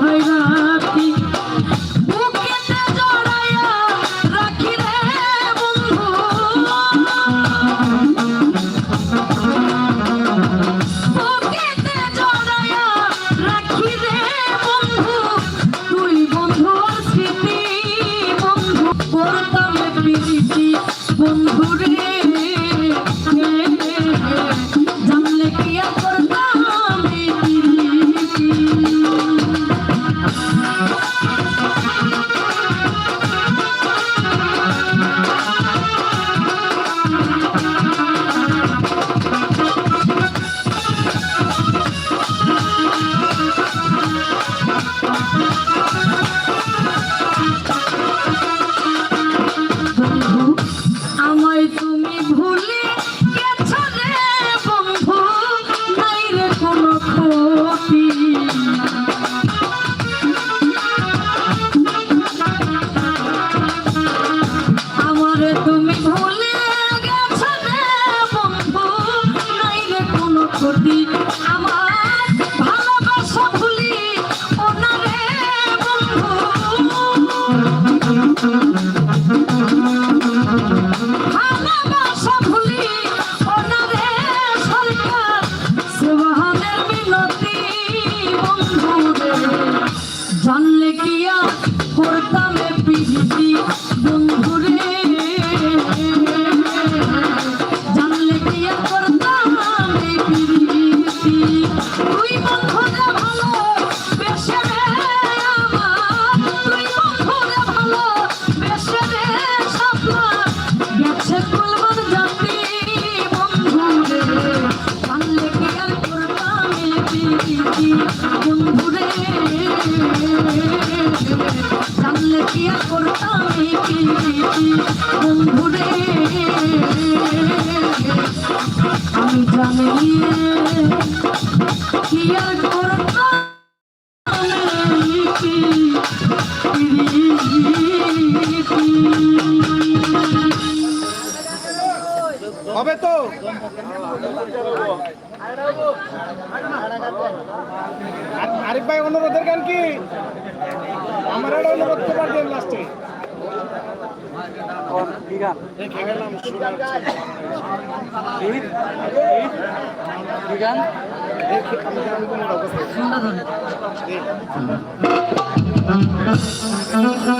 হয় না হবে তো? আরিফ ভাই অনুরোধের গান কি? আমার একটা অনুরোধ করতে পারবেন লাস্টে সুন্দর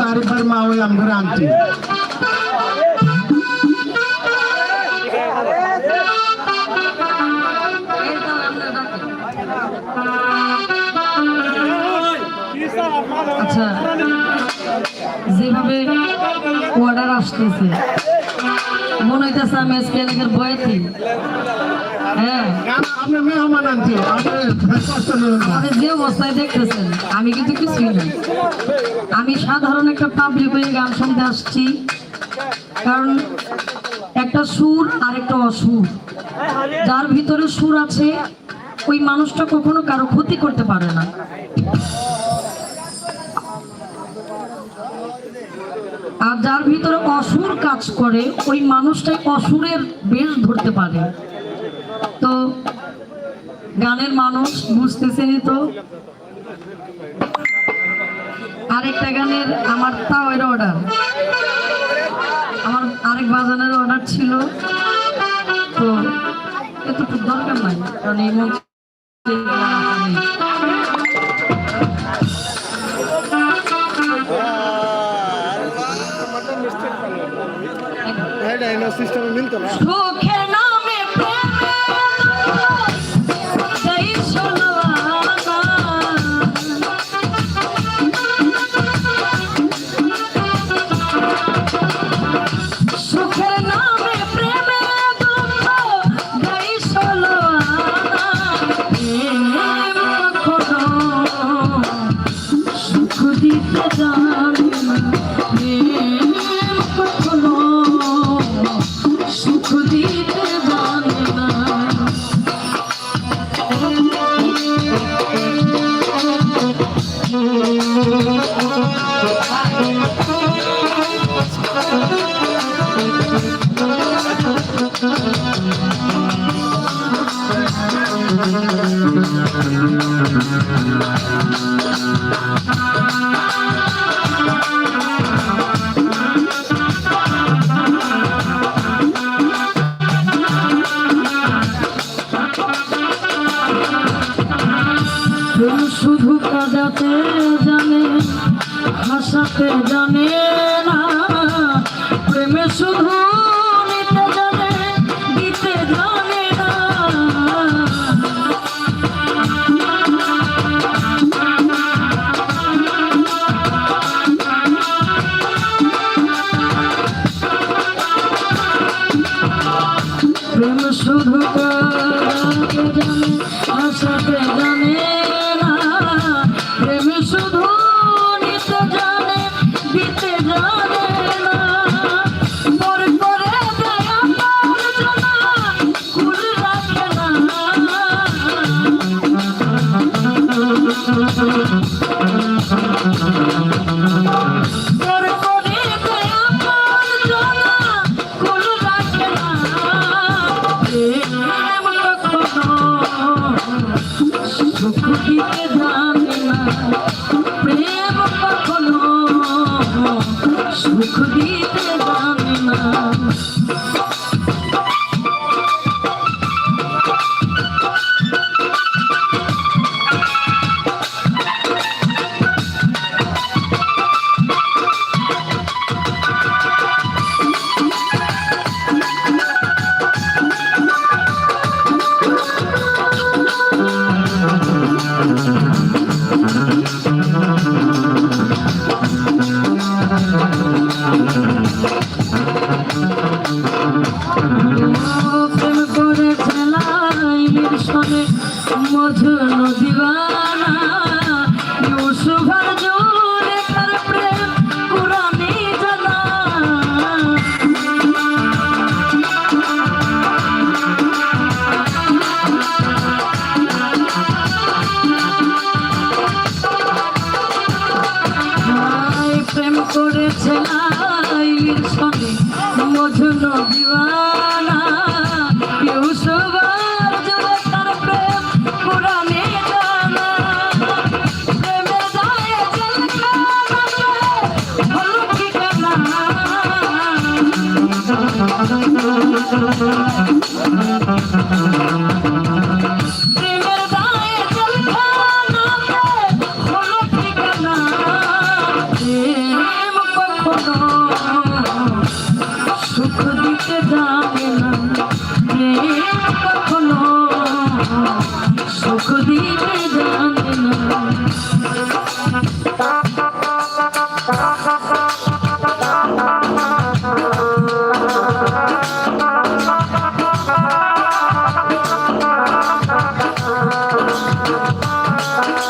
তারিখের মা ওই আমার আচ্ছা যেভাবে অর্ডার আসতেছে মনে হইতেছে আমি আজকে বয়েছি আমি কিন্তু কিছুই আমি সাধারণ একটা পাবলিক হয়ে গান শুনতে আসছি। কারণ একটা সুর আর একটা অসুর। যার ভিতরে সুর আছে, ওই মানুষটা কখনো কারও ক্ষতি করতে পারে না। আর যার ভিতরে অসুর কাজ করে, ওই মানুষটাই অসুরের বেশ ধরতে পারে। তো গানের মানুষ বুঝতেছেনি তো। আরেকটা গানের আমার তাও এর অর্ডার আমার আরেক বাজানের অর্ডার ছিল। তো এতটুকু দরকার নাই কারণ এই মঞ্চে। সিস্টেমে মিলতো না। জানে। সুখ দিতে জানে না। Uh -huh.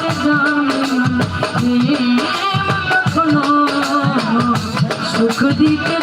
সুখ দিতে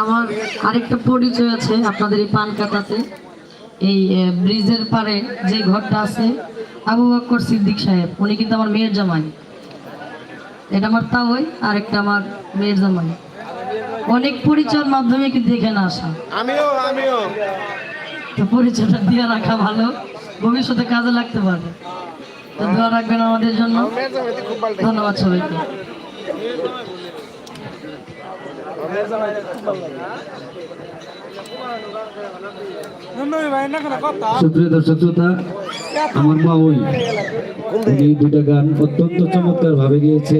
আমার আরেকটা পরিচয় আছে আপনাদের এই পানকাতাতে এই ব্রিজের পারে যে ঘরটা আছে আবু বক্কর সিদ্দিক সাহেব উনি কিন্তু আমার মেয়ের জামাই। এটা আমার তাওই আর একটা আমার মেয়ের জামাই। অনেক পরিচয়ের মাধ্যমে কিন্তু এখানে আসা। আমিও আমিও। তো পরিচয়টা দিয়ে রাখা ভালো ভবিষ্যতে কাজে লাগতে পারে। তো দোয়া রাখবেন আমাদের জন্য। ধন্যবাদ সবাইকে। আমার মা ওই দুটা গান অত্যন্ত চমৎকার ভাবে গিয়েছে।